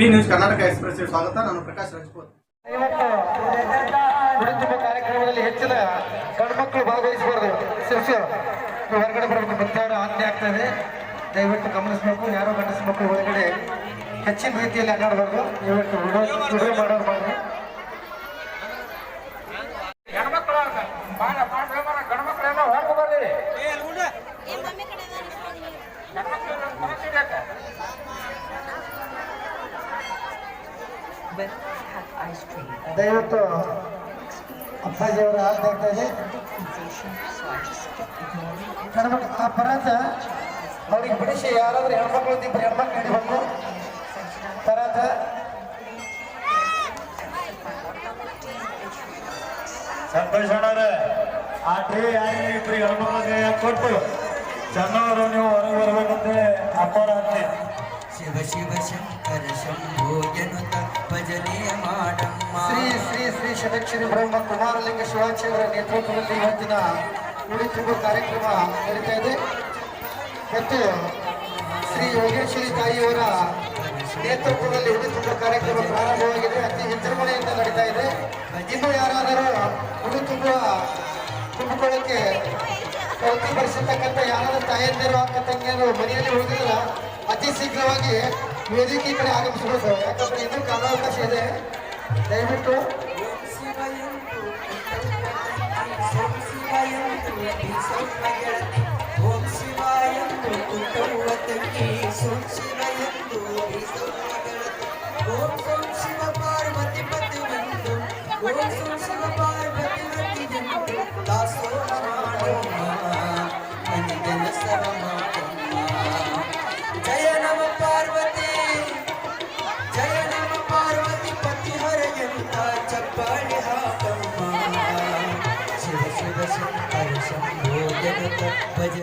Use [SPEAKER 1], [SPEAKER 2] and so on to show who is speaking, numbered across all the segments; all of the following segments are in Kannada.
[SPEAKER 1] ಪಿ ನ್ಯೂಸ್ ಕರ್ನಾಟಕ ಎಕ್ಸ್ಪ್ರೆಸ್ ಸ್ವಾಗತ. ನಾನು ಪ್ರಕಾಶ್ ರಾಜ್ಪೂತ್.
[SPEAKER 2] ಕುಡಿತುಂಬ ಕಾರ್ಯಕ್ರಮದಲ್ಲಿ ಹೆಚ್ಚಿನ ಗಂಡ್ಮಕ್ಳು ಭಾಗವಹಿಸಬಾರ್ದು. ಶಿರ್ಷ ಹೊರಗಡೆ ಬರಬೇಕು. ಮತ್ತವರ ಆಜ್ಞೆ ಆಗ್ತದೆ. ದಯವಿಟ್ಟು ಗಮನಿಸಬೇಕು. ಯಾರೋ ಗಂಡಸ ಮಕ್ಕಳು ಒಳಗಡೆ ಹೆಚ್ಚಿನ ರೀತಿಯಲ್ಲಿ ಅಡ್ಡಾಡಬಾರ್ದು. ದಯವಿಟ್ಟು ವಿಡಿಯೋ ವಿಡಿಯೋ ಮಾಡೋರು ಮಾಡಿ. ದಯವಿಟ್ಟು ಅಪ್ಪಾಜಿಯವರ ಹಾಲು ಆಗ್ತಾ ಇದೆ. ಆ ಪರಾತ, ಅವ್ರಿಗೆ ಬಿಡಿಸಿ, ಯಾರಾದ್ರೂ ಹೆಣ್ಮಕ್ಳು ಇಬ್ಬರು ಹೆಣ್ಮಕ್ಳು ಹಿಡಿಬೇಕು ಪರಾತ.
[SPEAKER 3] ಸಂತೋಷ್ ಅಣ್ಣವ್ರೆ, ಆ ಟ್ರೇ ಯಾರಿಗೆ ಇಬ್ರು ಹೆಣ್ಮಕ್ಳು ಕೊಟ್ಟು, ಚೆನ್ನವರು ನೀವು ಹೊರಗೆ ಬರ್ಬೇಕಂತೇಳಿ ಅಪ್ಪಾರ
[SPEAKER 4] ಶಿವ ಶಿವ ಶಂಕರ ಶಂಭೋ ಎನ್ನುತ್ತ ಭಜನೆಯ ಮಾಡಮ್ಮ.
[SPEAKER 2] ಶ್ರೀ ಶ್ರೀ ಶ್ರೀ ಶಿವಕ್ಷಿಣಿ ಬ್ರಹ್ಮ ಕುಮಾರಲಿಂಗ ಶಿವಾಚಾರ್ಯರ ನೇತೃತ್ವದಲ್ಲಿ ಇವತ್ತಿನ ಉಳಿ ತುಂಬು ಕಾರ್ಯಕ್ರಮ ನಡೀತಾ ಇದೆ. ಮತ್ತು ಶ್ರೀ ಯೋಗೇಶ್ವರಿ ತಾಯಿಯವರ ನೇತೃತ್ವದಲ್ಲಿ ಉಳಿ ಕಾರ್ಯಕ್ರಮ ಪ್ರಾರಂಭವಾಗಿದೆ. ಅತಿ ವಿಜೃಂಭಣೆಯಿಂದ ನಡೀತಾ ಇದೆ. ಇನ್ನು ಯಾರಾದರೂ ತುಂಬುವ ತುಂಬಿಕೊಳ್ಳಕ್ಕೆ ಪ್ರವೃತ್ತಿ ಪಡಿಸತಕ್ಕಂಥ ಯಾರಾದರೂ ತಾಯಂದಿರು, ಅಕ್ಕ ತಂಗಿಯರು ಮನೆಯಲ್ಲಿ ಉಳಿದಿಲ್ಲ ಅತಿ ಶೀಘ್ರವಾಗಿ ವೇದಿಕೆ ಕಡೆ ಆಗಮಿಸಬೇಕು ಯಾಕಂದ್ರೆ ಇನ್ನೂ ಕಾಲಾವಕಾಶ ಇದೆ. ದಯವಿಟ್ಟು.
[SPEAKER 4] ಓಂ ಶಿವಾಯಂತು
[SPEAKER 5] भज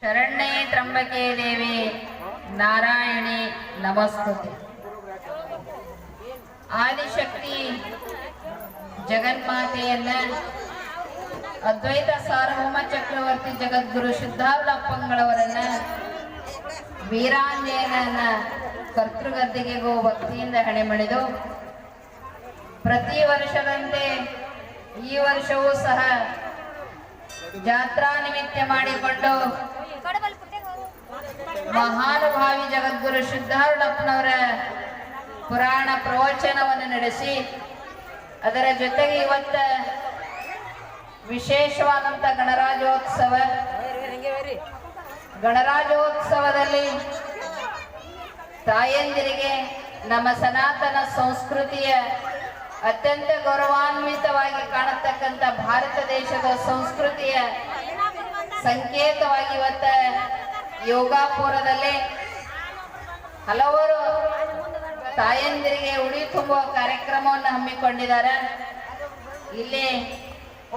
[SPEAKER 6] ಶರಣ್ಯೇ ತ್ರಂಬಕೆ ದೇವಿ, ನಾರಾಯಣಿ ನಮಸ್ತುತಿ. ಆದಿಶಕ್ತಿ ಜಗನ್ಮಾತೆಯನ್ನ ಅದ್ವೈತ ಸಾರ್ವಭೌಮ ಚಕ್ರವರ್ತಿ ಜಗದ್ಗುರು ಸಿದ್ಧಾವಲಪ್ಪಂಗಳವರನ್ನ ವೀರಾಂಜನೇಯನನ್ನ ಕರ್ತೃಗದ್ದಿಗೆಗೂ ಭಕ್ತಿಯಿಂದ ಹಣೆ ಮಾಡಿದು ಪ್ರತಿ ವರ್ಷದಂತೆ ಈ ವರ್ಷವೂ ಸಹ ಜಾತ್ರಾ ನಿಮಿತ್ತ ಮಾಡಿಕೊಂಡು ಮಹಾನುಭಾವಿ ಜಗದ್ಗುರು ಸಿದ್ಧಾರೂಢಪ್ಪನವರ ಪುರಾಣ ಪ್ರವಚನವನ್ನು ನಡೆಸಿ, ಅದರ ಜೊತೆಗೆ ಇವತ್ತ ವಿಶೇಷವಾದಂತ ಗಣರಾಜ್ಯೋತ್ಸವ. ಗಣರಾಜ್ಯೋತ್ಸವದಲ್ಲಿ ತಾಯಂದಿರಿಗೆ ನಮ್ಮ ಸನಾತನ ಸಂಸ್ಕೃತಿಯ ಅತ್ಯಂತ ಗೌರವಾನ್ವಿತವಾಗಿ ಕಾಣತಕ್ಕಂತ ಭಾರತ ದೇಶದ ಸಂಸ್ಕೃತಿಯ ಸಂಕೇತವಾಗಿ ಇವತ್ತ ಯೋಗಾಪುರದಲ್ಲಿ ಹಲವರು ತಾಯಂದಿರಿಗೆ ಉಡಿ ತುಂಬುವ ಕಾರ್ಯಕ್ರಮವನ್ನು ಹಮ್ಮಿಕೊಂಡಿದ್ದಾರೆ. ಇಲ್ಲಿ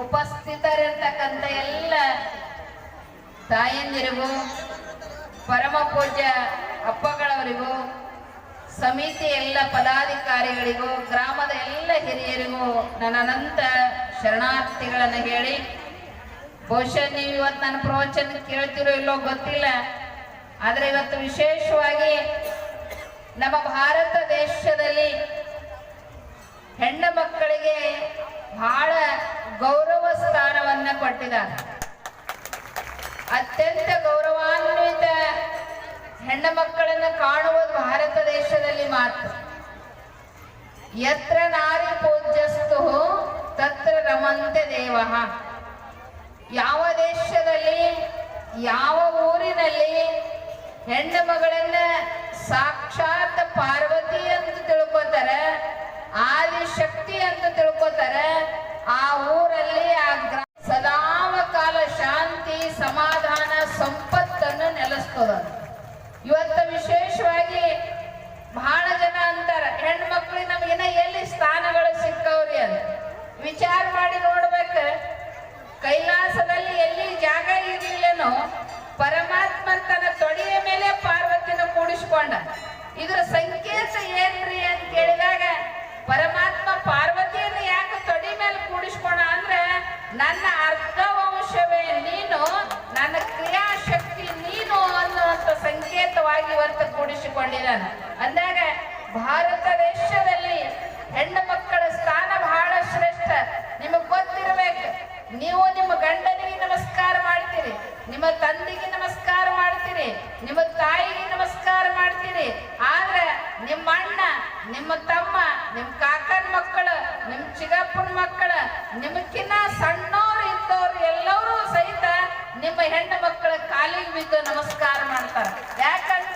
[SPEAKER 6] ಉಪಸ್ಥಿತರಿರ್ತಕ್ಕಂಥ ಎಲ್ಲ ತಾಯಂದಿರಿಗೂ, ಪರಮ ಪೂಜ್ಯ ಅಪ್ಪಗಳವರಿಗೂ ಸಮಿತಿ ಎಲ್ಲ ಪದಾಧಿಕಾರಿಗಳಿಗೂ, ಗ್ರಾಮದ ಎಲ್ಲ ಹಿರಿಯರಿಗೂ ನನ್ನ ಅನಂತ ಶರಣಾರ್ಥಿಗಳನ್ನು ಹೇಳಿ, ಬಹುಶಃ ನೀವು ಇವತ್ತು ನನ್ನ ಪ್ರವಚನ ಕೇಳ್ತಿರೋ ಇಲ್ಲೋ ಗೊತ್ತಿಲ್ಲ, ಆದರೆ ಇವತ್ತು ವಿಶೇಷವಾಗಿ ನಮ್ಮ ಭಾರತ ದೇಶದಲ್ಲಿ ಹೆಣ್ಣು ಮಕ್ಕಳಿಗೆ ಬಹಳ ಗೌರವ ಸ್ಥಾನವನ್ನು ಕೊಟ್ಟಿದ್ದಾರೆ. ಅತ್ಯಂತ ಗೌರವಾನ್ವಿತ ಹೆಣ್ಣು ಮಕ್ಕಳನ್ನು ಕಾಣುವುದು ಭಾರತ ದೇಶದಲ್ಲಿ ಮಾತ್ರ. ಯತ್ರ ನಾರಿ ಪೂಜ್ಯಸ್ತು ತತ್ರ ರಮಂತೆ ದೇವ. ಯಾವ ದೇಶದಲ್ಲಿ, ಯಾವ ಊರಿನಲ್ಲಿ ಹೆಣ್ಣು ಮಗಳನ್ನ ಸಾಕ್ಷಾತ್ ಪಾರ್ವತಿ ಅಂತ ತಿಳ್ಕೊತಾರೆ, ಆದಿಶಕ್ತಿ ಅಂತ ತಿಳ್ಕೊತಾರೆ, ಆ ಊರಲ್ಲಿ ಇದ್ರ ಸಂಕೇತ ಏನ್ರಿ ಅಂತ ಕೇಳಿದಾಗ, ಪರಮಾತ್ಮ ಪಾರ್ವತಿಯನ್ನು ಯಾಕೆ ತಡಿ ಮೇಲೆ ಕೂಡಿಸ್ಕೋಣ ಅಂದ್ರೆ, ನನ್ನ ಅರ್ಧವಂಶವೇ ನೀನು, ನನ್ನ ಕ್ರಿಯಾಶಕ್ತಿ ನೀನು ಅನ್ನುವಂತ ಸಂಕೇತವಾಗಿ ಇವತ್ತು ಕೂಡಿಸಿಕೊಂಡಿದ್ದಾನೆ. ಅಂದಾಗ, ಭಾರತ ದೇಶದಲ್ಲಿ ಹೆಣ್ಣು ಮಕ್ಕಳ ಸ್ಥಾನ ಬಹಳ ಶ್ರೇಷ್ಠ. ನಿಮಗೆ ಗೊತ್ತಿರಬೇಕು, ನೀವು ನಿಮ್ಮ ಗಂಡನಿಗೆ ನಮಸ್ಕಾರ ಮಾಡ್ತೀರಿ, ನಿಮ್ಮ ತಂದೆಗೆ ನಮಸ್ಕಾರ ಮಾಡ್ತೀರಿ, ನಿಮ್ಮ ಆದ್ರೆ ನಿಮ್ಮ ಅಣ್ಣ, ನಿಮ್ಮ ತಮ್ಮ, ನಿಮ್ಮ ಕಾಕನ ಮಕ್ಕಳು, ನಿಮ್ಮ ಚಿಗಪ್ಪನ ಮಕ್ಕಳು ನಿಮಕಿನ್ನ ಸಣ್ಣವ್ರು ಇದ್ದವ್ರು ಎಲ್ಲರೂ ಸಹಿತ ನಿಮ್ಮ ಹೆಣ್ಣು ಮಕ್ಕಳ ಕಾಲಿಗೆ ಬಿದ್ದು ನಮಸ್ಕಾರ ಮಾಡ್ತಾರೆ. ಯಾಕಂತ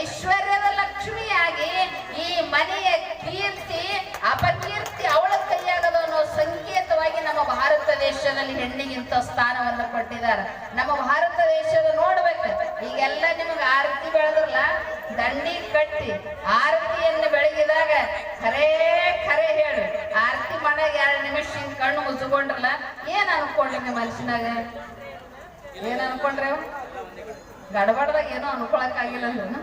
[SPEAKER 6] ಐಶ್ವರ್ಯದ ಲಕ್ಷ್ಮಿಯಾಗಿ ಈ ಮನೆಯ ಕೀರ್ತಿ, ಅಪಕೀರ್ತಿ ಅವಳ ಕೈಯಾಗದ ಅನ್ನೋ ಸಂಕೇತವಾಗಿ ನಮ್ಮ ಭಾರತ ದೇಶದಲ್ಲಿ ಹೆಣ್ಣಿಗಿಂತ ಸ್ಥಾನವನ್ನು ಕೊಟ್ಟಿದ್ದಾರೆ. ನಮ್ಮ ಭಾರತ ದೇಶದ ನೋಡ್ಬೇಕು. ಈಗೆಲ್ಲ ನಿಮಗೆ ಆರತಿ ಬೆಳೆದ್ರಲ್ಲ, ದಂಡಿ ಕಟ್ಟಿ ಆರತಿಯನ್ನು ಬೆಳಗಿದಾಗ ಖರೇ ಖರೆ ಹೇಳು. ಆರತಿ ಮಾಡಾಗ ಎರಡು ನಿಮಿಷ ಹಿಂಗೆ ಕಣ್ಣು ಮುಚ್ಚಿಕೊಂಡ್ರಲ್ಲ ಏನ್ ಅನ್ಕೊಂಡ್ರಿ ನಿಮ್ಮ ಮನಸ್ಸಿನಾಗ? ಏನ್ ಅನ್ಕೊಂಡ್ರಿ ಗಡಬಡದಾಗ ಏನೋ ಅನ್ಕೊಳಕ್ಕಾಗಿಲ್ಲ ಅಂದ್ರೇನು?